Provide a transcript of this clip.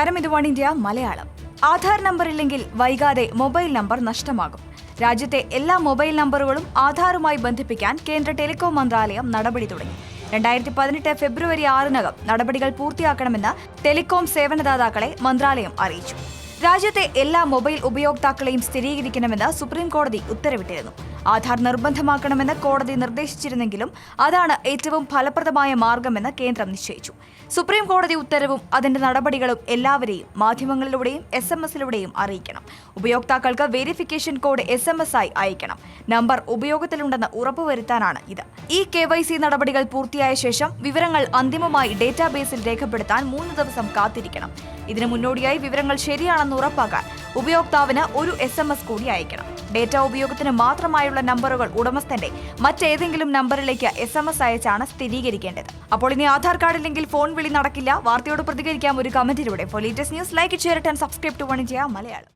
നമസ്കാരം. ഇത് one India Malayalam. Aadhaar number ഇല്ലെങ്കിൽ വൈകാതെ മൊബൈൽ നമ്പർ നഷ്ടമാകും. രാജ്യത്തെ എല്ലാ മൊബൈൽ നമ്പറുകളും ആധാറുമായി ബന്ധിപ്പിക്കാൻ കേന്ദ്ര ടെലികോം മന്ത്രാലയം നടപടി തുടങ്ങി. രണ്ടായിരത്തി പതിനെട്ട് ഫെബ്രുവരി ആറിനകം നടപടികൾ പൂർത്തിയാക്കണമെന്ന് ടെലികോം സേവനദാതാക്കളെ മന്ത്രാലയം അറിയിച്ചു. രാജ്യത്തെ എല്ലാ മൊബൈൽ ഉപയോക്താക്കളെയും സ്ഥിരീകരിക്കണമെന്ന് സുപ്രീം കോടതി ഉത്തരവിട്ടിരുന്നു. ആധാർ നിർബന്ധമാക്കണമെന്ന് കോടതി നിർദ്ദേശിച്ചിരുന്നെങ്കിലും അതാണ് ഏറ്റവും ഫലപ്രദമായ മാർഗമെന്ന് കേന്ദ്രം നിശ്ചയിച്ചു. സുപ്രീം കോടതി ഉത്തരവും അതിന്റെ നടപടികളും എല്ലാവരെയും മാധ്യമങ്ങളിലൂടെയും എസ് എം എസിലൂടെയും അറിയിക്കണം. ഉപയോക്താക്കൾക്ക് verification code S M S ആയി അയക്കണം. നമ്പർ ഉപയോഗത്തിലുണ്ടെന്ന് ഉറപ്പുവരുത്താനാണ് ഇത്. ഈ കെ വൈ സി നടപടികൾ പൂർത്തിയായ ശേഷം വിവരങ്ങൾ അന്തിമമായി ഡേറ്റാബേസിൽ രേഖപ്പെടുത്താൻ മൂന്ന് ദിവസം കാത്തിരിക്കണം. ഇതിനു മുന്നോടിയായി വിവരങ്ങൾ ശരിയാണെന്ന് ഉറപ്പാക്കാൻ ഉപയോക്താവിന് ഒരു എസ് എം എസ് കൂടി അയക്കണം. ഡേറ്റ ഉപയോഗത്തിന് മാത്രമായുള്ള നമ്പറുകൾ ഉടമസ്ഥന്റെ മറ്റേതെങ്കിലും നമ്പറിലേക്ക് എസ് എം എസ് അയച്ചാണ് സ്ഥിരീകരിക്കേണ്ടത്. അപ്പോൾ ഇനി ആധാർ കാർഡ് ഇല്ലെങ്കിൽ ഫോൺ വിളി നടക്കില്ല. വാർത്തയോട് പ്രതികരിക്കാം. ഒരു കമന്റിലൂടെ. Latest news like share subscribe to one India Malayalam.